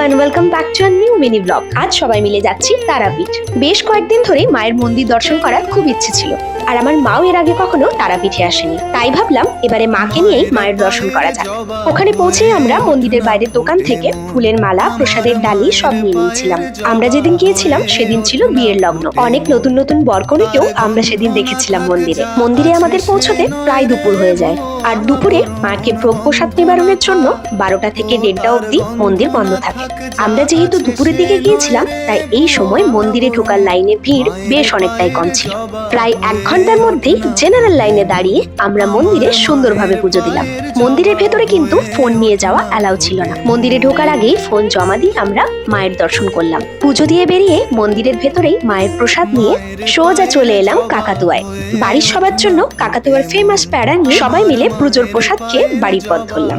And welcome back to new mini blog আজ সবাই মিলে যাচ্ছি তারাপীঠ। বেশ কয়েকদিন ধরে মায়ের মন্দির দর্শন করার খুব ইচ্ছে ছিল। আর আমার মাও এর আগে কখনো তারাপীঠে আসেনি। তাই ভাবলাম এবারে মাকে নিয়েই মায়ের দর্শন করা যাক। ওখানে পৌঁছে আমরা মন্দিরের বাইরের দোকান থেকে ফুলের মালা, প্রসাদের ডালি সব নিয়ে নিয়েছিলাম। আমরা যেদিন গিয়েছিলাম সেদিন ছিল বিয়ের লগ্ন। অনেক নতুন নতুন বরকনেকেও আমরা সেদিন দেখেছিলাম মন্দিরে। মন্দিরে আমাদের পৌঁছতে প্রায় দুপুর হয়ে যায়। আর দুপুরে মাকে ভোগ প্রসাদ নিবারণের জন্য বারোটা থেকে দেড়টা অবধি মন্দির বন্ধ থাকে। আমরা যেহেতু দুপুরের দিকে গিয়েছিলাম, তাই এই সময় মন্দিরে ঢোকার লাইনে ভিড় বেশ অনেকটাই কম ছিল। প্রায় এক ঘণ্টার মধ্যেই জেনারেল লাইনে দাঁড়িয়ে আমরা মন্দিরে সুন্দরভাবে পুজো দিলাম। মন্দিরের ভেতরে কিন্তু ফোন নিয়ে যাওয়া অ্যালাউ ছিল না। মন্দিরে ঢোকার আগেই ফোন জমা দিয়ে আমরা মায়ের দর্শন করলাম। পুজো দিয়ে বেরিয়ে মন্দিরের ভেতরেই মায়ের প্রসাদ নিয়ে সোজা চলে এলাম কাকাতুয়ায়। বাড়ির সবার জন্য কাকাতুয়ার ফেমাস প্যারা নিয়ে সবাই মিলে পুজোর প্রসাদ খেয়ে বাড়ির পথ ধরলাম।